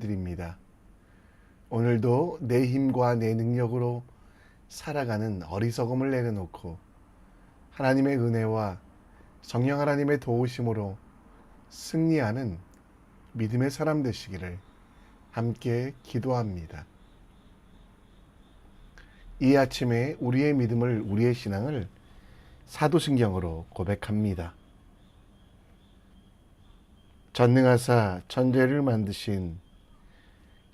드립니다. 오늘도 내 힘과 내 능력으로 살아가는 어리석음을 내려놓고 하나님의 은혜와 성령 하나님의 도우심으로 승리하는 믿음의 사람 되시기를 함께 기도합니다. 이 아침에 우리의 믿음을 우리의 신앙을 사도신경으로 고백합니다. 전능하사 천재를 만드신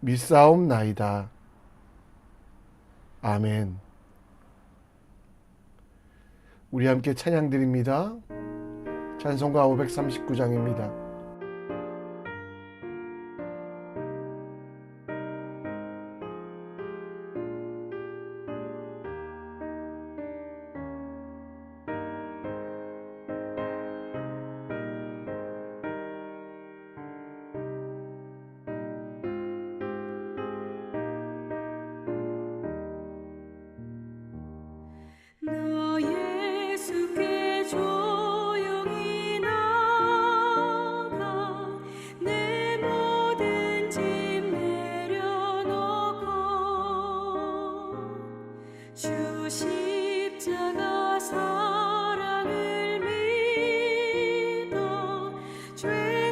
믿사옵나이다. 아멘. 우리 함께 찬양 드립니다. 찬송가 539장입니다.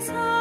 desire.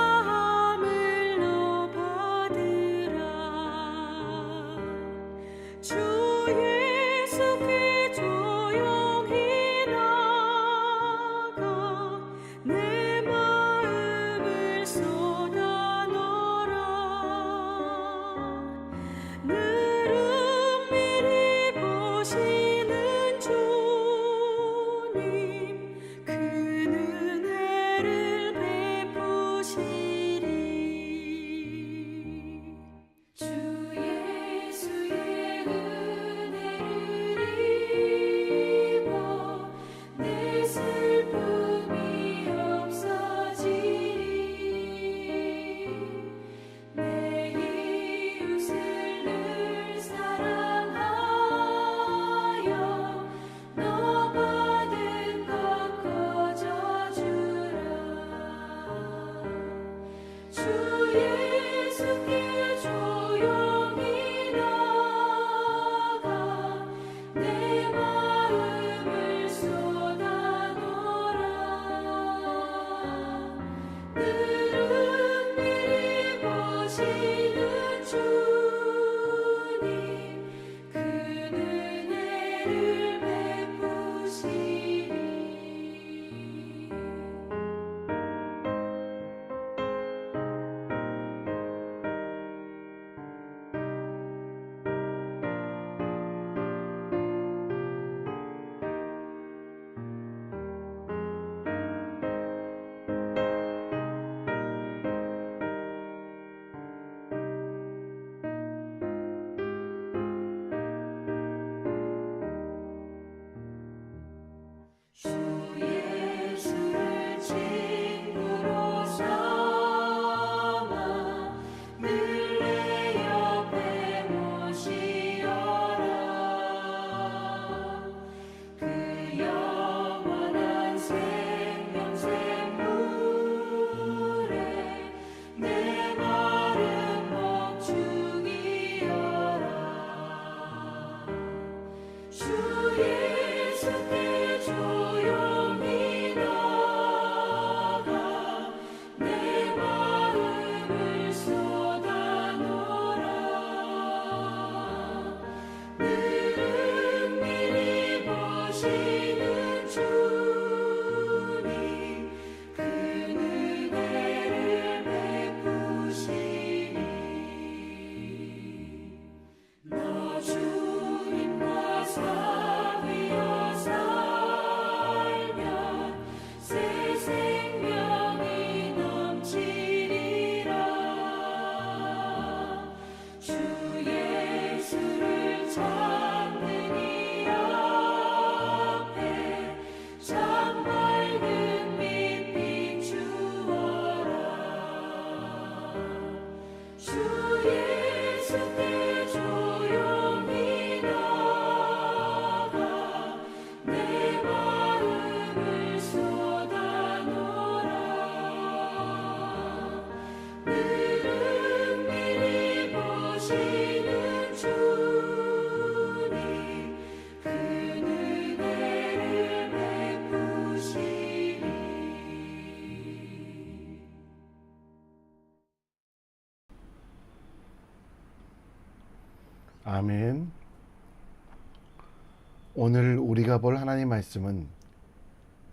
말씀은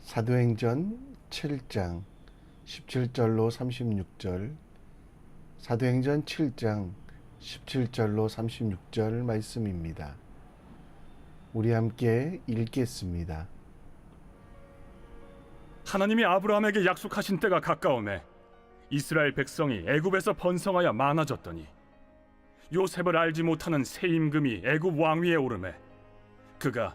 사도행전 7장 17절로 36절, 사도행전 7장 17절로 36절 말씀입니다. 우리 함께 읽겠습니다. 하나님이 아브라함에게 약속하신 때가 가까움에 이스라엘 백성이 애굽에서 번성하여 많아졌더니 요셉을 알지 못하는 새 임금이 애굽 왕위에 오르매 그가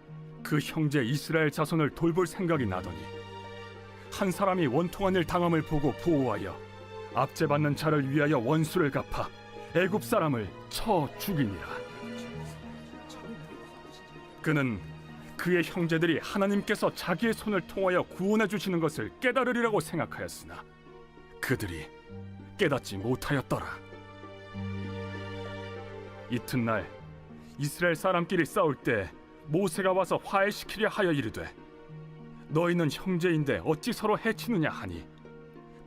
그 형제 이스라엘 자손을 돌볼 생각이 나더니 한 사람이 원통한 일 당함을 보고 보호하여 압제받는 자를 위하여 원수를 갚아 애굽 사람을 쳐 죽이니라 그는 그의 형제들이 하나님께서 자기의 손을 통하여 구원해 주시는 것을 깨달으리라고 생각하였으나 그들이 깨닫지 못하였더라. 이튿날 이스라엘 사람끼리 싸울 때 모세가 와서 화해시키려 하여 이르되 너희는 형제인데 어찌 서로 해치느냐 하니?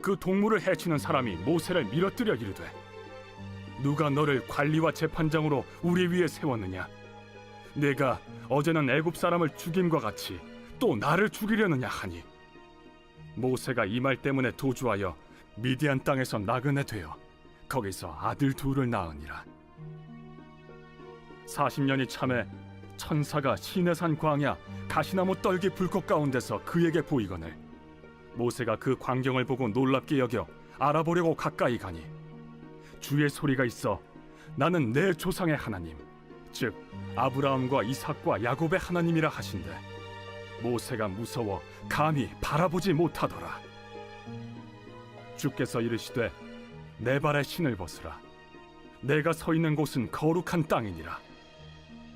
그 동물을 해치는 사람이 모세를 밀어뜨려 이르되 누가 너를 관리와 재판장으로 우리 위에 세웠느냐? 내가 어제는 애굽 사람을 죽임과 같이 또 나를 죽이려느냐 하니? 모세가 이 말 때문에 도주하여 미디안 땅에서 나그네 되어 거기서 아들 둘을 낳으니라. 40년이 참에 천사가 시내산 광야 가시나무 떨기 불꽃 가운데서 그에게 보이거늘 모세가 그 광경을 보고 놀랍게 여겨 알아보려고 가까이 가니 주의 소리가 있어 나는 내 조상의 하나님 즉 아브라함과 이삭과 야곱의 하나님이라 하신대. 모세가 무서워 감히 바라보지 못하더라. 주께서 이르시되 내 발에 신을 벗으라. 내가 서 있는 곳은 거룩한 땅이니라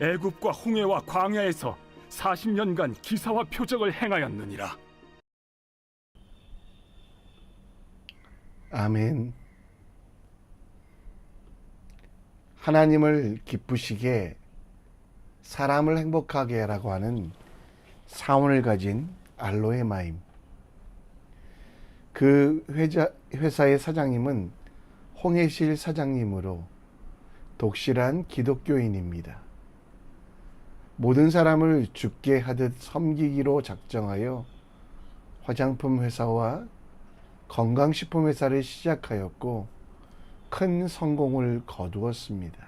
애굽과 홍해와 광야에서 40년간 기사와 표적을 행하였느니라 아멘. 하나님을 기쁘시게 사람을 행복하게 하라고 하는 사원을 가진 알로의 마임. 그 회자, 회사의 사장님은 홍해실 사장님으로 독실한 기독교인입니다. 모든 사람을 죽게 하듯 섬기기로 작정하여 화장품 회사와 건강식품 회사를 시작하였고 큰 성공을 거두었습니다.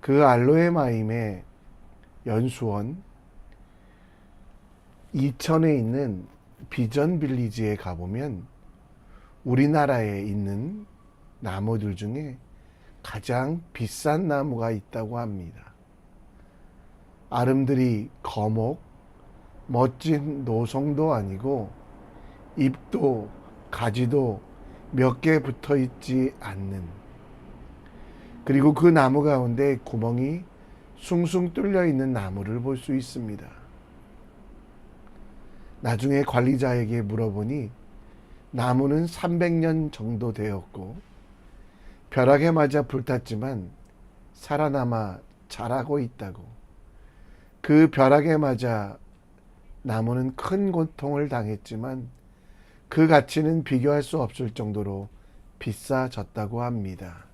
그 알로에 마임의 연수원 이천에 있는 비전 빌리지에 가보면 우리나라에 있는 나무들 중에 가장 비싼 나무가 있다고 합니다. 아름드리 거목, 멋진 노송도 아니고 잎도 가지도 몇 개 붙어 있지 않는 그리고 그 나무 가운데 구멍이 숭숭 뚫려 있는 나무를 볼 수 있습니다. 나중에 관리자에게 물어보니 나무는 300년 정도 되었고 벼락에 맞아 불탔지만 살아남아 자라고 있다고. 그 벼락에 맞아 나무는 큰 고통을 당했지만 그 가치는 비교할 수 없을 정도로 비싸졌다고 합니다.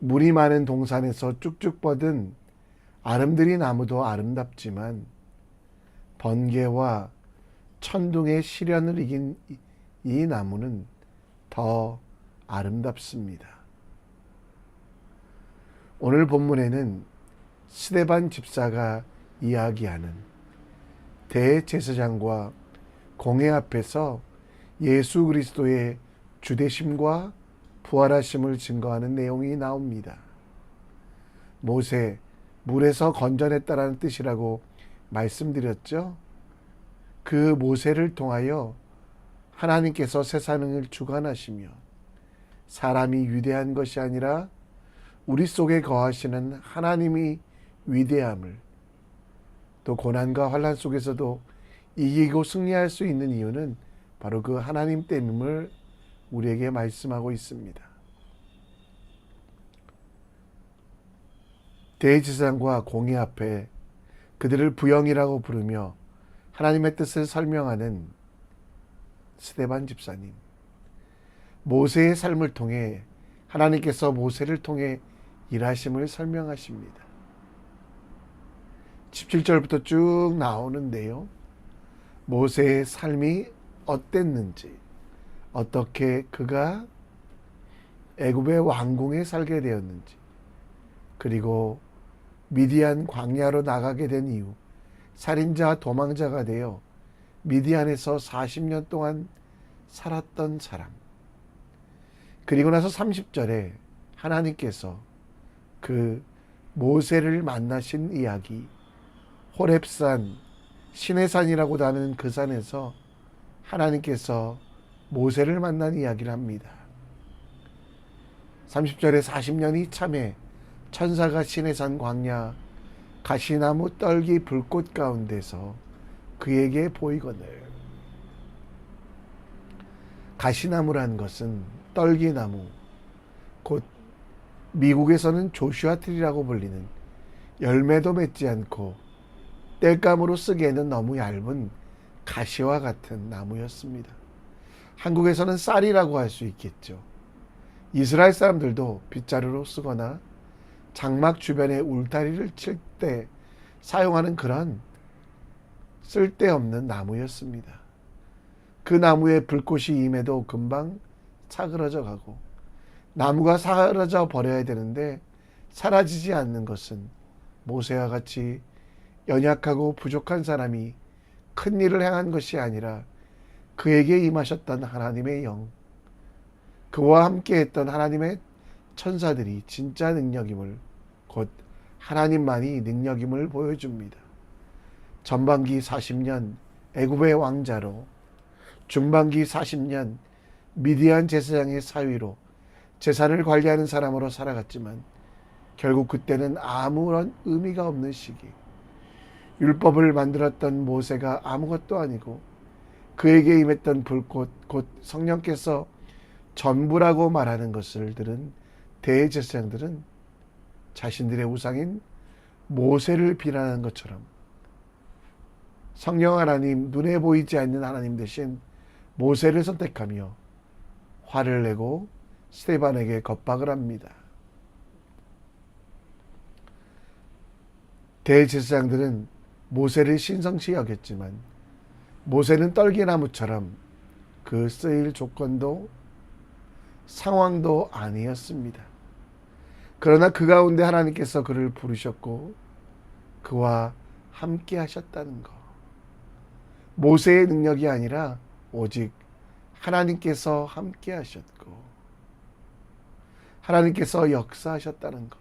물이 많은 동산에서 쭉쭉 뻗은 아름드리 나무도 아름답지만 번개와 천둥의 시련을 이긴 이- 이 나무는 더 아름답습니다. 오늘 본문에는 스데반 집사가 이야기하는 대제사장과 공회 앞에서 예수 그리스도의 주대심과 부활하심을 증거하는 내용이 나옵니다. 모세 물에서 건져냈다라는 뜻이라고 말씀드렸죠. 그 모세를 통하여 하나님께서 세상을 주관하시며 사람이 위대한 것이 아니라 우리 속에 거하시는 하나님이 위대함을 또 고난과 환란 속에서도 이기고 승리할 수 있는 이유는 바로 그 하나님 때문을 우리에게 말씀하고 있습니다. 대지상과 공의 앞에 그들을 부영이라고 부르며 하나님의 뜻을 설명하는 스데반 집사님. 모세의 삶을 통해 하나님께서 모세를 통해 일하심을 설명하십니다. 17절부터 쭉 나오는데요. 모세의 삶이 어땠는지, 어떻게 그가 애굽의 왕궁에 살게 되었는지, 그리고 미디안 광야로 나가게 된 이후 살인자 도망자가 되어 미디안에서 40년 동안 살았던 사람. 그리고 나서 30절에 하나님께서 그 모세를 만나신 이야기, 호렙산, 시내산이라고도 하는 그 산에서 하나님께서 모세를 만난 이야기를 합니다. 30절에 40년이 참에 천사가 시내산 광야 가시나무 떨기 불꽃 가운데서 그에게 보이거늘 가시나무란 것은 떨기나무 곧 미국에서는 조슈아 트리라고 불리는 열매도 맺지 않고 땔감으로 쓰기에는 너무 얇은 가시와 같은 나무였습니다. 한국에서는 쌀이라고 할 수 있겠죠. 이스라엘 사람들도 빗자루로 쓰거나 장막 주변에 울타리를 칠 때 사용하는 그런 쓸데없는 나무였습니다. 그 나무에 불꽃이 임해도 금방 사그러져 가고 나무가 사라져 버려야 되는데 사라지지 않는 것은 모세와 같이 연약하고 부족한 사람이 큰 일을 행한 것이 아니라 그에게 임하셨던 하나님의 영, 그와 함께 했던 하나님의 천사들이 진짜 능력임을 곧 하나님만이 능력임을 보여줍니다. 전반기 40년 애굽의 왕자로 중반기 40년 미디안 제사장의 사위로 재산을 관리하는 사람으로 살아갔지만 결국 그때는 아무런 의미가 없는 시기. 율법을 만들었던 모세가 아무것도 아니고 그에게 임했던 불꽃 곧 성령께서 전부라고 말하는 것을 들은 대제사장들은 자신들의 우상인 모세를 비난하는 것처럼 성령 하나님 눈에 보이지 않는 하나님 대신 모세를 선택하며 화를 내고 스테반에게 겁박을 합니다. 대제사장들은 모세를 신성시 여겼지만 모세는 떨기나무처럼 그 쓰일 조건도 상황도 아니었습니다. 그러나 그 가운데 하나님께서 그를 부르셨고 그와 함께 하셨다는 것. 모세의 능력이 아니라 오직 하나님께서 함께 하셨고 하나님께서 역사하셨다는 것.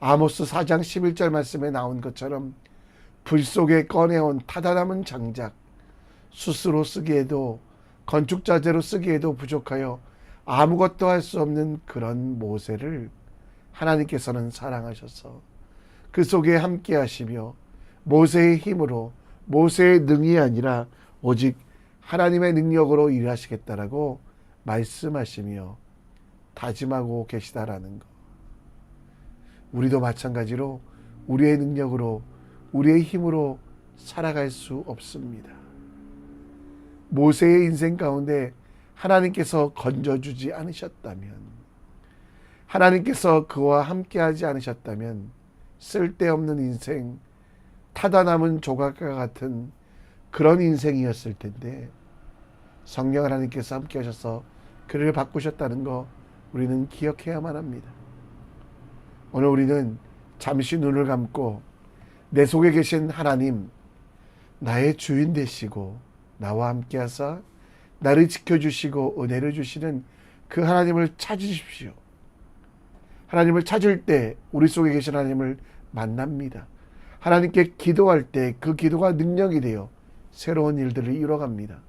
아모스 4장 11절 말씀에 나온 것처럼 불 속에 꺼내온 타다남은 장작 숯으로 쓰기에도 건축자재로 쓰기에도 부족하여 아무것도 할 수 없는 그런 모세를 하나님께서는 사랑하셔서 그 속에 함께 하시며 모세의 힘으로 모세의 능이 아니라 오직 하나님의 능력으로 일하시겠다라고 말씀하시며 다짐하고 계시다라는 것. 우리도 마찬가지로 우리의 능력으로 우리의 힘으로 살아갈 수 없습니다. 모세의 인생 가운데 하나님께서 건져주지 않으셨다면 하나님께서 그와 함께하지 않으셨다면 쓸데없는 인생, 타다 남은 조각과 같은 그런 인생이었을 텐데 성령 하나님께서 함께 하셔서 그를 바꾸셨다는 거 우리는 기억해야만 합니다. 오늘 우리는 잠시 눈을 감고 내 속에 계신 하나님, 나의 주인 되시고 나와 함께 하사 나를 지켜주시고 은혜를 주시는 그 하나님을 찾으십시오. 하나님을 찾을 때 우리 속에 계신 하나님을 만납니다. 하나님께 기도할 때 그 기도가 능력이 되어 새로운 일들을 이뤄갑니다.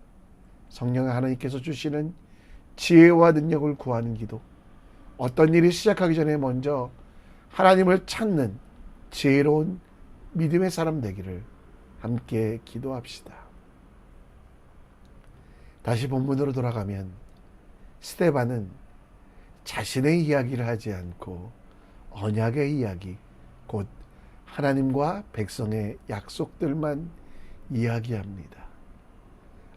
성령 하나님께서 주시는 지혜와 능력을 구하는 기도. 어떤 일이 시작하기 전에 먼저 하나님을 찾는 지혜로운 믿음의 사람 되기를 함께 기도합시다. 다시 본문으로 돌아가면 스테반은 자신의 이야기를 하지 않고 언약의 이야기, 곧 하나님과 백성의 약속들만 이야기합니다.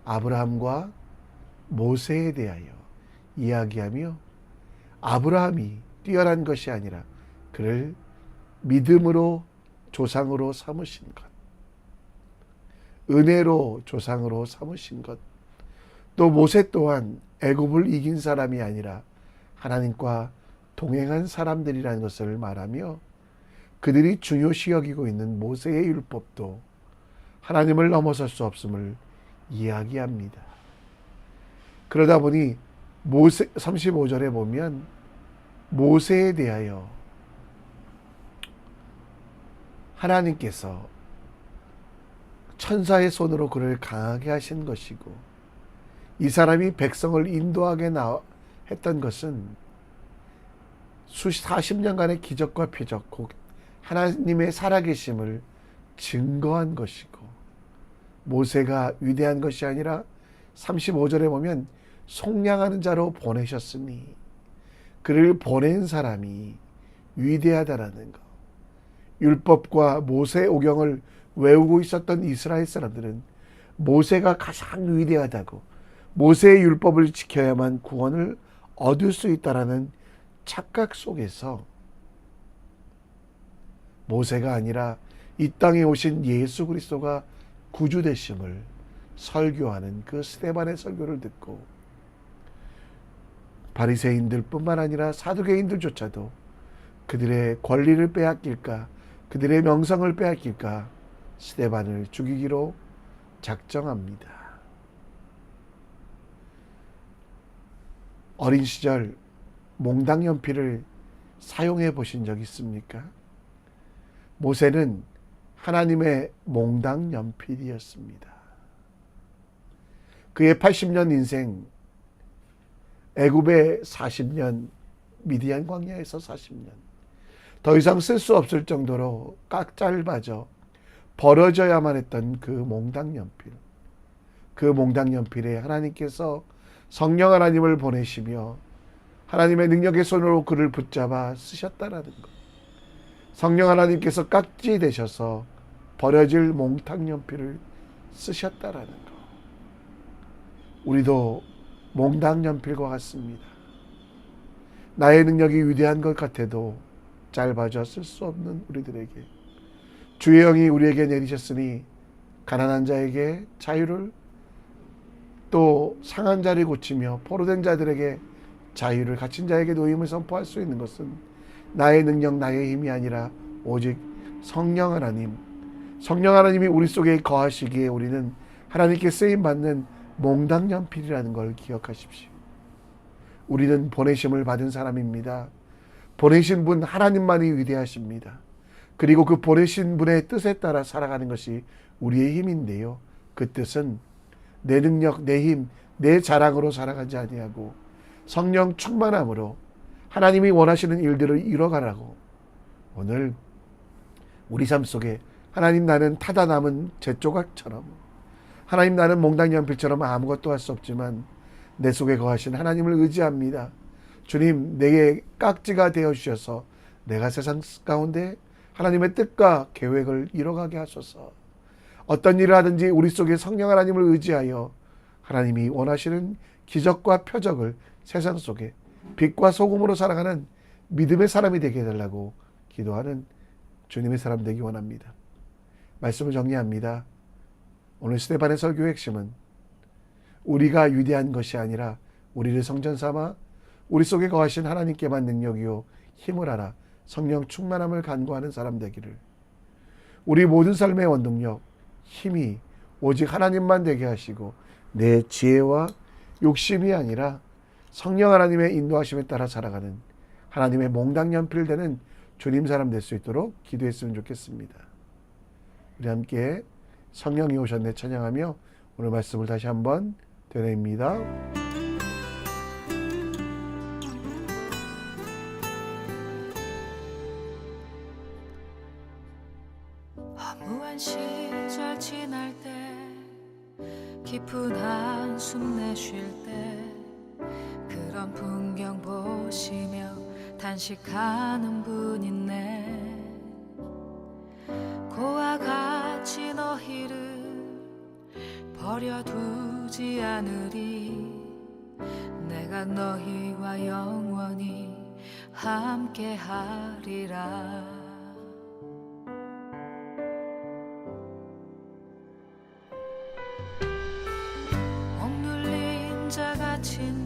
아브라함과 모세에 대하여 이야기하며 아브라함이 뛰어난 것이 아니라 그를 믿음으로 조상으로 삼으신 것, 은혜로 조상으로 삼으신 것, 또 모세 또한 애굽을 이긴 사람이 아니라 하나님과 동행한 사람들이라는 것을 말하며 그들이 중요시 여기고 있는 모세의 율법도 하나님을 넘어설 수 없음을 이야기합니다. 그러다 보니 모세 35절에 보면 모세에 대하여 하나님께서 천사의 손으로 그를 강하게 하신 것이고 이 사람이 백성을 인도하게 나, 했던 것은 수십 40년간의 기적과 표적 곧 하나님의 살아계심을 증거한 것이고 모세가 위대한 것이 아니라 35절에 보면 속량하는 자로 보내셨으니 그를 보낸 사람이 위대하다라는 것. 율법과 모세 오경을 외우고 있었던 이스라엘 사람들은 모세가 가장 위대하다고 모세의 율법을 지켜야만 구원을 얻을 수 있다라는 착각 속에서 모세가 아니라 이 땅에 오신 예수 그리스도가 구주 되심을 설교하는 그 스테반의 설교를 듣고 바리새인들뿐만 아니라 사두개인들조차도 그들의 권리를 빼앗길까 그들의 명성을 빼앗길까 스테반을 죽이기로 작정합니다. 어린 시절 몽당 연필을 사용해 보신 적 있습니까? 모세는 하나님의 몽당 연필이었습니다. 그의 80년 인생 애굽의 40년 미디안 광야에서 40년 더 이상 쓸 수 없을 정도로 깍 짧아져 버려져야만 했던 그 몽당 연필 그 몽당 연필에 하나님께서 성령 하나님을 보내시며 하나님의 능력의 손으로 그를 붙잡아 쓰셨다라는 것. 성령 하나님께서 깍지 되셔서 버려질 몽탕 연필을 쓰셨다라는 것. 우리도 몽당 연필과 같습니다. 나의 능력이 위대한 것 같아도 짧아져 쓸수 없는 우리들에게 주의 영이 우리에게 내리셨으니 가난한 자에게 자유를 또 상한 자를 고치며 포로된 자들에게 자유를 갇힌 자에게 노임을 선포할 수 있는 것은 나의 능력, 나의 힘이 아니라 오직 성령 하나님, 성령 하나님이 우리 속에 거하시기에 우리는 하나님께 쓰임 받는 몽당 연필이라는 걸 기억하십시오. 우리는 보내심을 받은 사람입니다. 보내신 분 하나님만이 위대하십니다. 그리고 그 보내신 분의 뜻에 따라 살아가는 것이 우리의 힘인데요. 그 뜻은 내 능력, 내 힘, 내 자랑으로 살아가지 아니하고 성령 충만함으로 하나님이 원하시는 일들을 이뤄가라고 오늘 우리 삶 속에 하나님 나는 타다 남은 잿조각처럼 하나님 나는 몽당 연필처럼 아무것도 할 수 없지만 내 속에 거하신 하나님을 의지합니다. 주님 내게 깍지가 되어 주셔서 내가 세상 가운데 하나님의 뜻과 계획을 이뤄가게 하소서. 어떤 일을 하든지 우리 속에 성령 하나님을 의지하여 하나님이 원하시는 기적과 표적을 세상 속에 빛과 소금으로 살아가는 믿음의 사람이 되게 해달라고 기도하는 주님의 사람 되기 원합니다. 말씀을 정리합니다. 오늘 스테반의 설교 핵심은 우리가 위대한 것이 아니라 우리를 성전 삼아 우리 속에 거하신 하나님께만 능력이요 힘을 알아 성령 충만함을 간구하는 사람 되기를 우리 모든 삶의 원동력, 힘이 오직 하나님만 되게 하시고 내 지혜와 욕심이 아니라 성령 하나님의 인도하심에 따라 살아가는 하나님의 몽당 연필 되는 주님 사람 될 수 있도록 기도했으면 좋겠습니다. 우리 함께 성령이 오셨네 찬양하며 오늘 말씀을 다시 한번 되뇌입니다. 깊은 한숨 내쉴 때 그런 풍경 보시며 단식하는 분 있네. 고와 같이 너희를 버려두지 않으리. 내가 너희와 영원히 함께하리라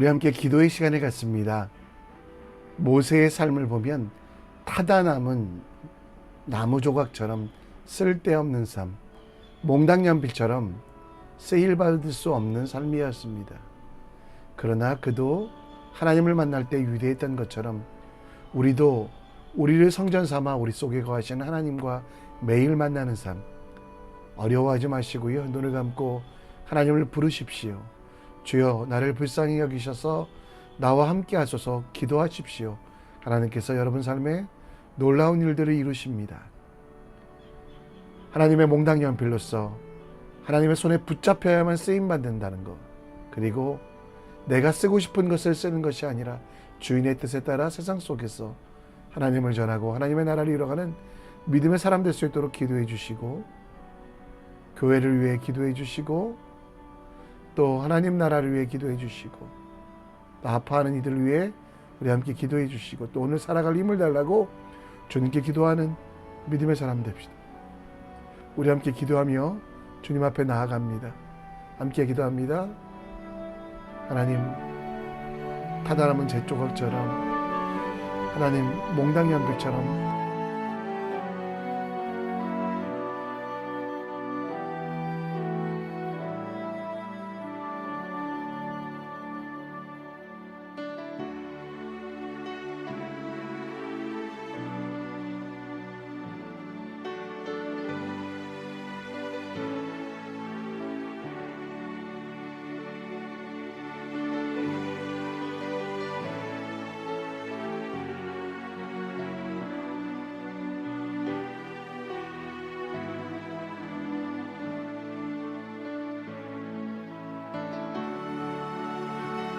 우리 함께 기도의 시간을 갖습니다. 모세의 삶을 보면 타다 남은 나무 조각처럼 쓸데없는 삶, 몽당 연필처럼 쓰일 받을 수 없는 삶이었습니다. 그러나 그도 하나님을 만날 때 위대했던 것처럼 우리도 우리를 성전 삼아 우리 속에 거하시는 하나님과 매일 만나는 삶 어려워하지 마시고요. 눈을 감고 하나님을 부르십시오. 주여 나를 불쌍히 여기셔서 나와 함께 하소서 기도하십시오. 하나님께서 여러분 삶에 놀라운 일들을 이루십니다. 하나님의 몽당 연필로서 하나님의 손에 붙잡혀야만 쓰임 받는다는 것. 그리고 내가 쓰고 싶은 것을 쓰는 것이 아니라 주인의 뜻에 따라 세상 속에서 하나님을 전하고 하나님의 나라를 이뤄가는 믿음의 사람 될 수 있도록 기도해 주시고 교회를 위해 기도해 주시고 또 하나님 나라를 위해 기도해 주시고 또 아파하는 이들을 위해 우리 함께 기도해 주시고 또 오늘 살아갈 힘을 달라고 주님께 기도하는 믿음의 사람 됩시다. 우리 함께 기도하며 주님 앞에 나아갑니다. 함께 기도합니다. 하나님 타다남은 제 조각처럼 하나님 몽당 연필처럼